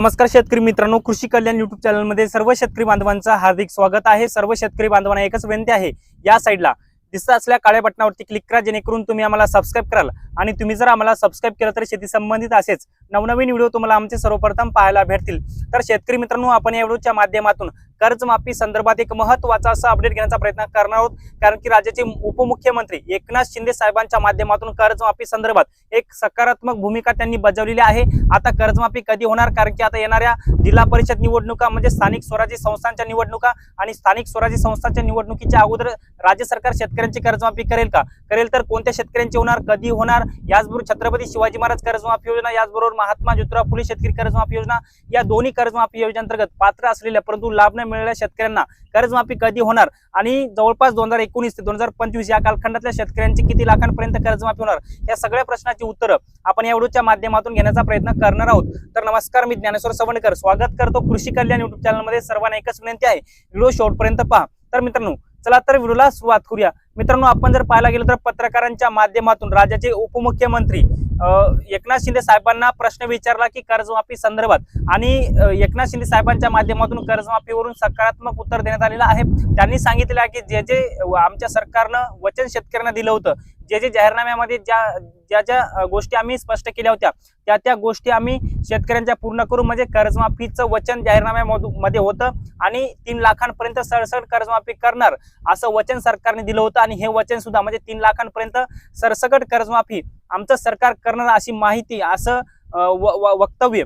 नमस्कार शेतकरी मित्रांनो कृषी कल्याण युट्यूब चॅनलमध्ये सर्व शेतकरी बांधवांचं हार्दिक स्वागत आहे. सर्व शेतकरी बांधवांना एकच विनंती आहे या साईडला दिसत असल्या काळ्या बटनावरती क्लिक करा जेणेकरून तुम्ही आम्हाला सबस्क्राईब कराल. आणि तुम्ही जर आम्हाला सबस्क्राईब केलं तर शेती संबंधित असेच नवनवीन व्हिडिओ तुम्हाला आमचे सर्वप्रथम पाहायला भेटतील. तर शेतकरी मित्रांनो आपण या व्हिडिओच्या माध्यमातून कर्जमाफी संदर्भात एक महत्त्वाचा असा अपडेट घेण्याचा प्रयत्न करणार आहोत. कारण की राज्याचे उपमुख्यमंत्री एकनाथ शिंदे साहेबांच्या माध्यमातून कर्जमाफी संदर्भात एक सकारात्मक भूमिका त्यांनी बजावलेली आहे. आता कर्जमाफी कधी होणार? कारण की आता येणाऱ्या जिल्हा परिषद निवडणुका म्हणजे स्थानिक स्वराज्य संस्थांच्या निवडणुका आणि स्थानिक स्वराज्य संस्थांच्या निवडणुकीच्या अगोदर राज्य सरकार शेतकऱ्यांची कर्जमाफी करेल का? करेल तर कोणत्या शेतकऱ्यांची होणार? कधी होणार? याचबरोबर छत्रपती शिवाजी महाराज कर्जमाफी योजना याचबरोबर महात्मा ज्योतिराव फुले शेतकरी कर्जमाफी योजना या दोन्ही कर्जमाफी योजनेअंतर्गत पात्र असलेल्या परंतु लाभ न मिळालेल्या शेतकऱ्यांना कर्जमाफी कधी होणार? आणि जवळपास दोन हजार एकोणीस ते दोन हजार पंचवीस या कालखंडातल्या शेतकऱ्यांची किती लाखांपर्यंत कर्जमाफी होणार? या सगळ्या प्रश्नाची उत्तरं आपण या व्हिडिओच्या माध्यमातून घेण्याचा प्रयत्न करणार आहोत. तर नमस्कार मी ज्ञानेश्वर सवणकर स्वागत करतो कृषी कल्याण युट्यूब चॅनलमध्ये सर्वांना एकच विनंती आहे. व्हिडिओ शेवटपर्यंत पहा. तर मित्रांनो चला तर व्हिडिओला सुरुवात करूया. मित्रांनो आपण जर पाहायला गेलो तर पत्रकारांच्या माध्यमातून राज्याचे उपमुख्यमंत्री अं, एकनाथ शिंदे साहेबांना प्रश्न विचारला की कर्जमाफी संदर्भात. आणि एकनाथ शिंदे साहेबांच्या माध्यमातून कर्जमाफीवरून सकारात्मक उत्तर देण्यात आलेलं आहे. त्यांनी सांगितलं की जे जे आमच्या सरकारनं वचन शेतकऱ्यांना दिलं होतं जे जे जाहीरनाम्यामध्ये ज्या ज्या ज्या गोष्टी आम्ही स्पष्ट केल्या होत्या त्या त्या गोष्टी आम्ही शेतकऱ्यांच्या पूर्ण करू. म्हणजे कर्जमाफीचं वचन जाहीरनाम्यामध्ये होतं आणि तीन लाखांपर्यंत सरसकट कर्जमाफी करणार असं वचन सरकारने दिलं होतं आणि हे वचन सुद्धा म्हणजे तीन लाखांपर्यंत सरसकट कर्जमाफी आमचं सरकार करणार अशी माहिती असं व- व- वक्तव्य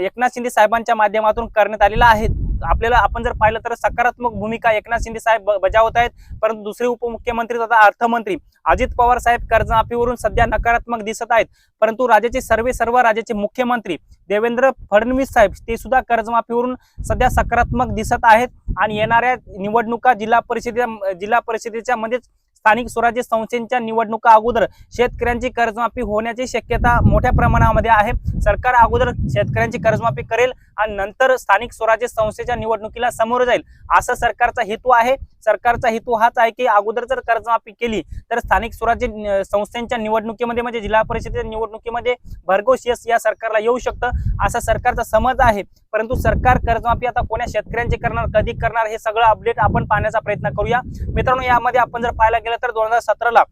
एकनाथ शिंदे साहेबांच्या माध्यमातून करण्यात आलेलं आहे. आपल्याला आपण जर पाहिलं तर सकारात्मक भूमिका एकनाथ शिंदे साहेब बजावत आहेत. परंतु दुसरे उपमुख्यमंत्री तथा अर्थमंत्री अजित पवार साहेब कर्जमाफीवरून सध्या नकारात्मक दिसत आहेत. परंतु राज्याचे सर्वे सर्व राज्याचे मुख्यमंत्री देवेंद्र फडणवीस साहेब ते सुद्धा कर्जमाफीवरून सध्या सकारात्मक दिसत आहेत. आणि येणाऱ्या निवडणुका जिल्हा परिषदे जिल्हा परिषदेच्या म्हणजेच स्थानिक स्वराज्य संस्थेच्या निवडणुका अगोदर शेतकऱ्यांची कर्जमाफी होण्याची शक्यता मोठ्या प्रमाणामध्ये आहे. सरकार अगोदर शेतकऱ्यांची कर्जमाफी करेल आणि नंतर स्थानिक स्वराज्य संस्थेच्या निवडणुकीला समोर जाईल. असा सरकारचा हेतू आहे. सरकारचा हेतू हाच आहे की अगोदर जर कर्जमाफी केली तर स्थानिक स्वराज्य संस्थेच्या संस्थांच्या निवडणुकीमध्ये म्हणजे जिल्हा परिषदेच्या निवडणुकीमध्ये भरघोस यश या सरकारला येऊ शकतं असा सरकारचा समज आहे. परंतु सरकार कर्जमाफी आता कोण्या शेतकऱ्यांची करणार कधी करणार हे सगळं अपडेट आपण पाहण्याचा प्रयत्न करूया. मित्रांनो यामध्ये आपण जर पाहायला गेलं तर दोन हजार सतराला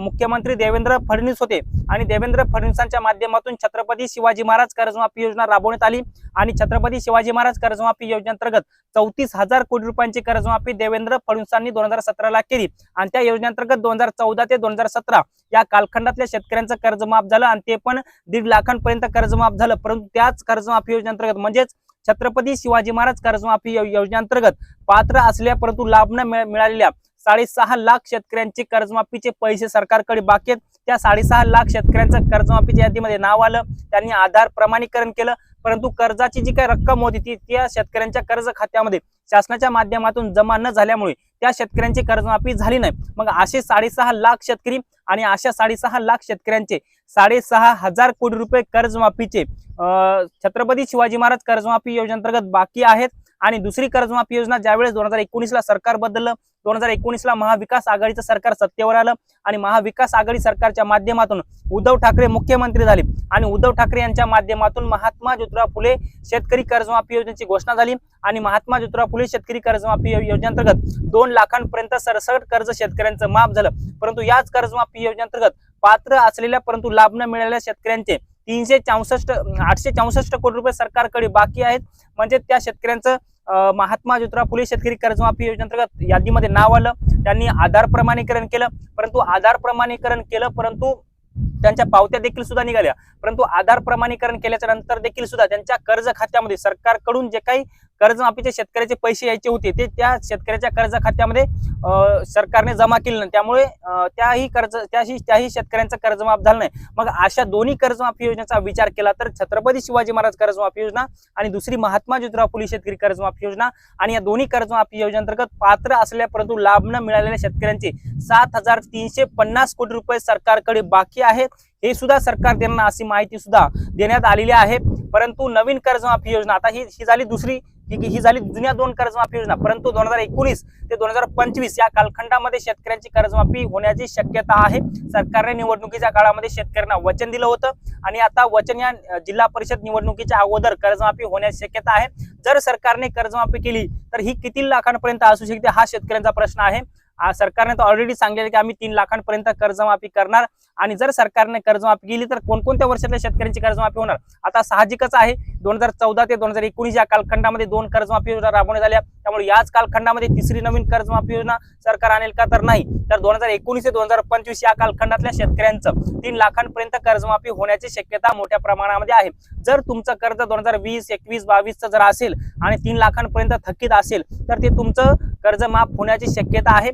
मुख्यमंत्री देवेंद्र फडणवीस होते. आणि देवेंद्र फडणवीसांच्या माध्यमातून छत्रपती शिवाजी महाराज कर्जमाफी योजना राबवण्यात आली. आणि छत्रपती शिवाजी महाराज कर्जमाफी योजनेअंतर्गत चौतीस हजार कोटी रुपयांची कर्जमाफी देवेंद्र फडणवीसांनी दोन हजार सतराला केली. आणि त्या योजनेअंतर्गत दोन हजार चौदा ते दोन हजार सतरा या कालखंडातल्या शेतकऱ्यांचं कर्जमाफ झालं आणि ते पण दीड लाखांपर्यंत कर्जमाफ झालं. परंतु त्याच कर्जमाफी योजनेअंतर्गत म्हणजेच छत्रपती शिवाजी महाराज कर्जमाफी योजनेअंतर्गत पात्र असल्या परंतु लाभ न मिळालेल्या साडेसहा लाख शेतकऱ्यांचे कर्जमाफीचे पैसे सरकारकडे बाकी आहेत. त्या साडेसहा लाख शेतकऱ्यांचं कर्जमाफीच्या यादीमध्ये नाव आलं. त्यांनी आधार प्रमाणीकरण केलं. परंतु कर्जाची जी काही रक्कम होती ती त्या शेतकऱ्यांच्या कर्ज खात्यामध्ये शासनाच्या माध्यमातून जमा न झाल्यामुळे त्या शेतकऱ्यांची कर्जमाफी झाली नाही. मग असे साडेसहा लाख शेतकरी आणि अशा साडेसहा लाख शेतकऱ्यांचे साडेसहा हजार कोटी रुपये कर्जमाफीचे अं, छत्रपती शिवाजी महाराज कर्जमाफी योजनेअंतर्गत बाकी आहेत. आणि दुसरी कर्जमाफी योजना ज्यावेळेस दोन हजार एकोणीसला सरकार बदललं दोन हजार एकोणीसला महाविकास आघाडीचं सरकार सत्तेवर आलं आणि महाविकास आघाडी सरकारच्या माध्यमातून उद्धव ठाकरे मुख्यमंत्री झाले आणि उद्धव ठाकरे यांच्या माध्यमातून महात्मा ज्योतिराव फुले शेतकरी कर्जमाफी योजनेची घोषणा झाली आणि महात्मा ज्योतिराव फुले शेतकरी कर्जमाफी योजनेअंतर्गत दोन लाखांपर्यंत सरसकट कर्ज शेतकऱ्यांचं माफ झालं. परंतु याच कर्जमाफी योजनेअंतर्गत पात्र असलेल्या परंतु लाभ न मिळालेल्या शेतकऱ्यांचे तीनशे चौसष्ट आठशे चौसष्ट कोटी रुपये सरकारकडे बाकी आहेत. म्हणजे त्या शेतकऱ्यांचं महात्मा ज्योतिराव फुले शेतकरी कर्जमाफी योजनेअंतर्गत यादीमध्ये नाव आलं. त्यांनी आधार प्रमाणीकरण केलं. परंतु आधार प्रमाणीकरण केलं परंतु त्यांच्या पावत्या देखील सुद्धा निघाल्या. परंतु आधार प्रमाणीकरण केल्याच्यानंतर देखील सुद्धा त्यांच्या कर्ज खात्यामध्ये सरकारकडून जे काही कर्जमाफीचे शेतकऱ्याचे पैसे यायचे होते ते त्या शेतकऱ्याच्या कर्ज खात्यामध्ये सरकारने जमा केलं नाही. त्यामुळे त्याही कर्ज त्याही त्याही शेतकऱ्यांचं कर्जमाफ झालं नाही. मग अशा दोन्ही कर्जमाफी योजनेचा विचार केला तर छत्रपती शिवाजी महाराज कर्जमाफी योजना आणि दुसरी महात्मा ज्योतिराव फुले शेतकरी कर्जमाफी योजना आणि या दोन्ही कर्जमाफी योजनेअंतर्गत पात्र असलेल्या परंतु लाभ न मिळालेल्या शेतकऱ्यांचे सात हजार तीनशे पन्नास कोटी रुपये सरकारकडे बाकी आहेत. हे सुद्धा सरकार देणार अशी माहिती सुद्धा देण्यात आलेली आहे. परंतु नवीन कर्जमाफी योजना आता ही ही झाली दुसरी ही ही झाली जुन्या दोन कर्जमाफी योजना परंतु दोन हजार एकोणीस ते दोन हजार पंचवीस या कालखंडामध्ये शेतकऱ्यांची कर्जमाफी होण्याची शक्यता आहे. सरकारने निवडणुकीच्या काळामध्ये शेतकऱ्यांना वचन दिलं होतं आणि आता वचन या जिल्हा परिषद निवडणुकीच्या अगोदर कर्जमाफी होण्याची शक्यता आहे. जर सरकारने कर्जमाफी केली तर ही किती लाखांपर्यंत असू शकते हा शेतकऱ्यांचा प्रश्न आहे. सरकारने तर ऑलरेडी सांगितलं की आम्ही तीन लाखांपर्यंत कर्जमाफी करणार. आणि जर सरकारने कर्जमाफी केली तर कोणकोणत्या वर्षातल्या शेतकऱ्यांची कर्जमाफी होणार? आता साहजिकच आहे. दोन हजार चौदा ते दोन हजार एकोणीस या कालखंडामध्ये दोन कर्जमाफी राबवण्यात आल्या. त्यामुळे याच कालखंडामध्ये तिसरी नवीन कर्जमाफी योजना सरकार आणेल का तर नाही. तर दोन हजार एकोणीस ते दोन हजार पंचवीस या कालखंडातल्या शेतकऱ्यांचं तीन लाखांपर्यंत कर्जमाफी होण्याची शक्यता मोठ्या प्रमाणामध्ये आहे. जर तुमचं कर्ज दोन हजार वीस एकवीस बावीसचं जर असेल आणि तीन लाखांपर्यंत थकीत असेल तर ते तुमचं कर्ज माफ होण्याची शक्यता आहे.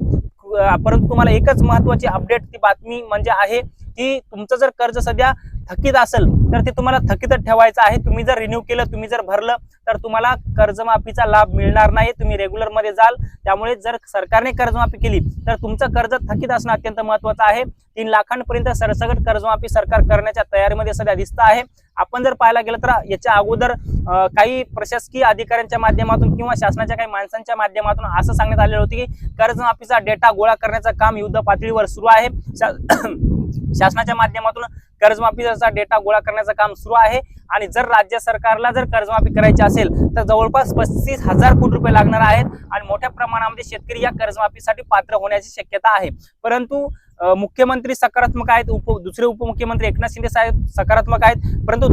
परंतु तुम्हाला एकच महत्वाची अपडेट ती बातमी म्हणजे आहे की तुमचं जर कर्ज सध्या थकीत असेल तर ते तुम्हाला थकीतच ठेवायचं आहे. तुम्ही जर रिन्यू केलं तुम्ही जर भरलं तर तुम्हाला कर्जमाफीचा लाभ मिळणार नाही. तुम्ही रेग्युलरमध्ये जाल. त्यामुळे जर सरकारने कर्जमाफी केली तर तुमचं कर्ज थकीत असणं अत्यंत महत्वाचं आहे. तीन लाखांपर्यंत सरसगट कर्जमाफी सरकार करण्याच्या तयारीमध्ये सध्या दिसत आहे. आपण जर पाहायला गेलं तर याच्या अगोदर काही प्रशासकीय अधिकाऱ्यांच्या माध्यमातून किंवा शासनाच्या काही माणसांच्या माध्यमातून असं सांगण्यात आलेलं होतं की कर्जमाफीचा डेटा गोळा करण्याचं काम युद्ध पातळीवर सुरू आहे. शा- शासनाच्या माध्यमातून कर्जमाफीचा डेटा गोळा करण्याचं काम सुरू आहे आणि जर राज्य सरकारला जर कर्जमाफी करायची असेल तर जवळपास पस्तीस हजार कोटी रुपये लागणार आहेत आणि मोठ्या प्रमाणामध्ये शेतकरी या कर्जमाफीसाठी पात्र होण्याची शक्यता आहे. परंतु मुख्यमंत्री सकारात्मक आहेत उप दुसरे उपमुख्यमंत्री एकनाथ शिंदे साहेब सकारात्मक आहेत परंतु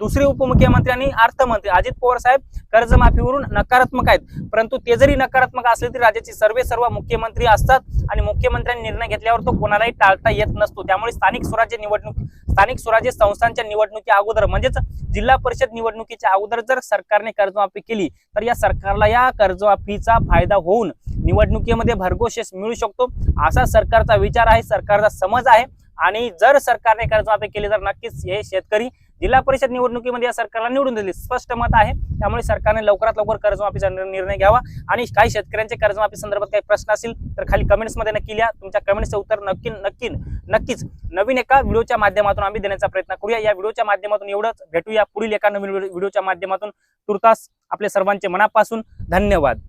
दुसरे उपमुख्यमंत्री आणि अर्थमंत्री अजित पवार साहेब कर्जमाफीवरून नकारात्मक आहेत. परंतु ते जरी नकारात्मक असले तरी राज्याचे सर्वे सर्व मुख्यमंत्री असतात आणि मुख्यमंत्र्यांनी निर्णय घेतल्यावर तो कोणालाही टाळता येत नसतो. त्यामुळे स्थानिक स्वराज्य निवडणूक स्थानिक स्वराज्य संस्थांच्या निवडणुकी अगोदर म्हणजेच जिल्हा परिषद निवडणुकीच्या अगोदर जर सरकारने कर्जमाफी केली तर या सरकारला या कर्जमाफीचा फायदा होऊन निवडणुकीमध्ये भरघोस यश मिळू शकतो. असा सरकारचा विचार आहे सरकारचा समज आहे. आणि जर सरकारने कर्जमाफी केली तर नक्कीच हे शेतकरी जिल्हा परिषद निवडणुकीमध्ये या सरकारला निवडून दिले स्पष्ट मत आहे. त्यामुळे सरकारने लवकरात लवकर कर्जमाफीचा निर्णय घ्यावा. आणि काही शेतकऱ्यांचे कर्जमाफी संदर्भात काही प्रश्न असतील तर खाली कमेंट्समध्ये नक्की लिहा. तुमच्या कमेंट्सचं उत्तर नक्की नक्की नक्कीच नवीन एका व्हिडिओच्या माध्यमातून आम्ही देण्याचा प्रयत्न करूया. या व्हिडिओच्या माध्यमातून एवढंच. भेटूया पुढील एका नवीन व्हिडिओच्या माध्यमातून. तुर्तास आपल्या सर्वांचे मनापासून धन्यवाद.